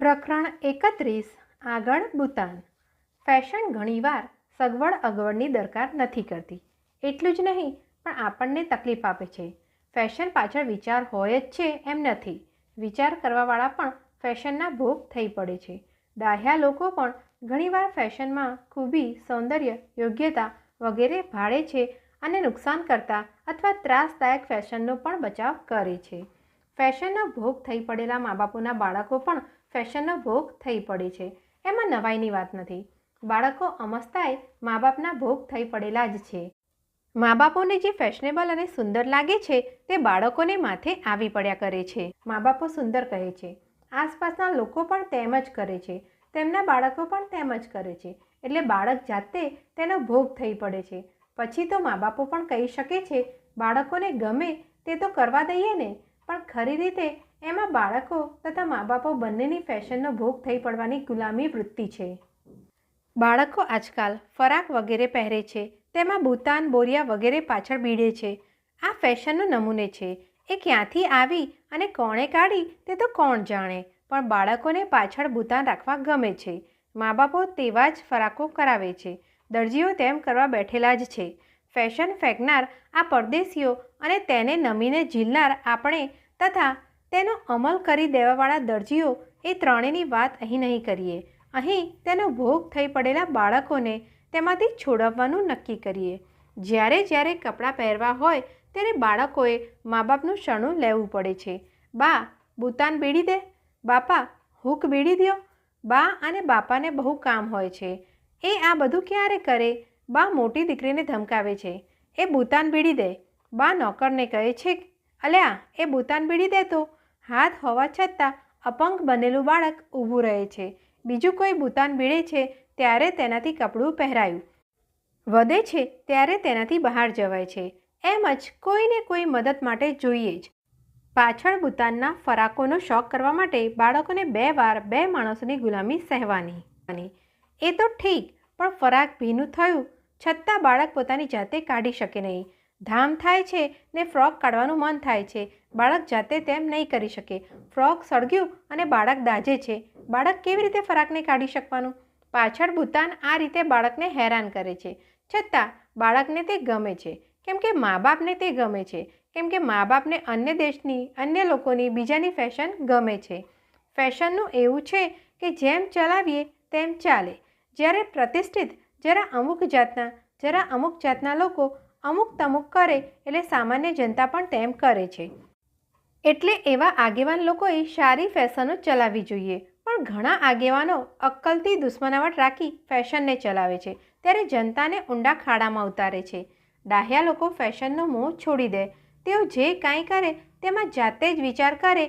પ્રકરણ એકત્રીસ, આગળ ભૂતાન ફેશન ઘણીવાર સગવડ અગવડની દરકાર નથી કરતી. એટલું જ નહીં, પણ આપણને તકલીફ આપે છે. ફેશન પાછળ વિચાર હોય જ છે એમ નથી. વિચાર કરવાવાળા પણ ફેશનના ભોગ થઈ પડે છે. ડાહ્યા લોકો પણ ઘણીવાર ફેશનમાં ખૂબી, સૌંદર્ય, યોગ્યતા વગેરે ભાળે છે અને નુકસાન કરતા અથવા ત્રાસદાયક ફેશનનો પણ બચાવ કરે છે. ફેશનનો ભોગ થઈ પડેલા મા બાપોના બાળકો પણ ફેશનનો ભોગ થઈ પડે છે. એમાં નવાઈની વાત નથી. બાળકો અમસ્તાએ મા બાપના ભોગ થઈ પડેલા જ છે. મા બાપોને જે ફેશનેબલ અને સુંદર લાગે છે, તે બાળકોને માથે આવી પડ્યા કરે છે. મા બાપો સુંદર કહે છે. આસપાસના લોકો પણ તેમ જ કરે છે. તેમના બાળકો પણ તેમ જ કરે છે. એટલે બાળક જાતે તેનો ભોગ થઈ પડે છે. પછી તો મા બાપો પણ કહી શકે છે, બાળકોને ગમે તે તો કરવા દઈએ ને, પણ ખરી રીતે એમાં બાળકો તથા મા બાપો બંનેની ફેશનનો ભોગ થઈ પડવાની ગુલામી વૃત્તિ છે. બાળકો આજકાલ ફરાક વગેરે પહેરે છે, તેમાં ભૂતાન બોરિયા વગેરે પાછળ બીડે છે. આ ફેશનનો નમૂને છે. એ ક્યાંથી આવી અને કોણે કાઢી તે તો કોણ જાણે, પણ બાળકોને પાછળ ભૂતાન રાખવા ગમે છે. મા બાપો તેવા જ ફરાકો કરાવે છે. દરજીઓ તેમ કરવા બેઠેલા જ છે. ફેશન ફેંકનાર આ પરદેશીઓ અને તેને નમીને ઝીલનાર આપણે તથા તેનો અમલ કરી દેવાવાળા દરજીઓ એ ત્રણેયની વાત અહીં નહીં કરીએ. અહીં તેનો ભોગ થઈ પડેલા બાળકોને તેમાંથી છોડાવવાનું નક્કી કરીએ. જ્યારે જ્યારે કપડાં પહેરવા હોય ત્યારે બાળકોએ મા બાપનું શરણું લેવું પડે છે. બા, બુતાન બીડી દે. બાપા, હૂક બીડી દ્યો. બા અને બાપાને બહુ કામ હોય છે. એ આ બધું ક્યારે કરે? બા મોટી દીકરીને ધમકાવે છે. એ બુતાન બીડી દે. બા નોકરને કહે છે અલ્યા, એ બુતાન બીડી દે તો. હાથ હોવા છતાં અપંગ બનેલું બાળક ઊભું રહે છે. બીજું કોઈ બુતાન બીડે છે ત્યારે તેનાથી કપડું પહેરાયું. વધે છે ત્યારે તેનાથી બહાર જવાય છે. એમ જ કોઈને કોઈ મદદ માટે જોઈએ જ. પાછળ ભૂતાનના ફરાકોનો શોખ કરવા માટે બાળકોને બે વાર બે માણસોની ગુલામી સહેવાની. એ તો ઠીક, પણ ફરાક ભીનું થયું છતાં બાળક પોતાની જાતે કાઢી શકે નહીં. ધામ થાય છે ને ફ્રોક કાઢવાનું મન થાય છે. બાળક જાતે તેમ નહીં કરી શકે. ફ્રોક સળગ્યું અને બાળક દાજે છે. બાળક કેવી રીતે ફરાકને કાઢી શકવાનું? પાછળ ભૂતાન આ રીતે બાળકને હેરાન કરે છે. છતાં, બાળકને તે ગમે છે. કેમ કે મા બાપને તે ગમે છે. કેમ કે મા બાપને અન્ય દેશની, અન્ય લોકોની, બીજાની ફેશન ગમે છે. ફેશનનું એવું છે કે જેમ ચલાવીએ તેમ ચાલે. જ્યારે પ્રતિષ્ઠિત જરા અમુક જાતના જરા અમુક જાતના લોકો અમુક તમુક કરે એટલે સામાન્ય જનતા પણ તેમ કરે છે. એટલે એવા આગેવાન લોકોએ સારી ફેશનો ચલાવવી જોઈએ. પણ ઘણા આગેવાનો અક્કલથી દુશ્મનાવટ રાખી ફેશનને ચલાવે છે. ત્યારે જનતાને ઊંડા ખાડામાં ઉતારે છે. ડાહ્યા લોકો ફેશનનો મોહ છોડી દે. તેઓ જે કાંઈ કરે તેમાં જાતે જ વિચાર કરે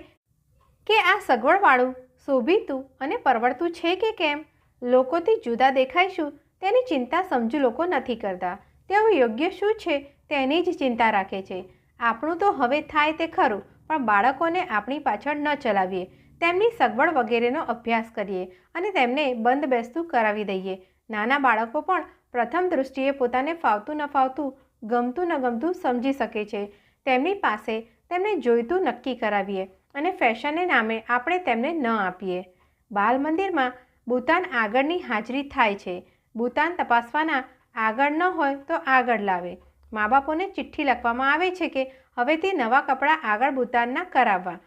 કે આ સગવડવાળું, શોભીતું અને પરવડતું છે કે કેમ? લોકોથી જુદા દેખાઈશું તેની ચિંતા સમજુ લોકો નથી કરતા. તેઓ યોગ્ય શું છે તેની જ ચિંતા રાખે છે. આપણું તો હવે થાય તે ખરું, પણ બાળકોને આપણી પાછળ ન ચલાવીએ. તેમની સગવડ વગેરેનો અભ્યાસ કરીએ અને તેમને બંધ બેસતું કરાવી દઈએ. નાના બાળકો પણ પ્રથમ દૃષ્ટિએ પોતાને ફાવતું ન ફાવતું, ગમતું ન ગમતું સમજી શકે છે. તેમની પાસે તેમને જોઈતું નક્કી કરાવીએ અને ફેશનને નામે આપણે તેમને ન આપીએ. બાલ મંદિરમાં ભૂતાન આગળની હાજરી થાય છે. ભૂતાન તપાસવાના આગળ ન હોય તો આગળ લાવે. મા બાપોને ચિઠ્ઠી લખવામાં આવે છે કે હવેથી નવા કપડાં આગળ ભૂતાનના કરાવવા.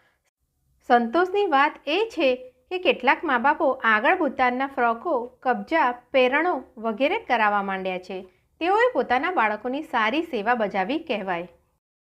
સંતોષની વાત એ છે કે કેટલાક મા બાપો આગળ ભૂતાનના ફ્રોકો, કબજા, પેરણો વગેરે કરાવવા માંડ્યા છે. તેઓએ પોતાના બાળકોની સારી સેવા બજાવી કહેવાય.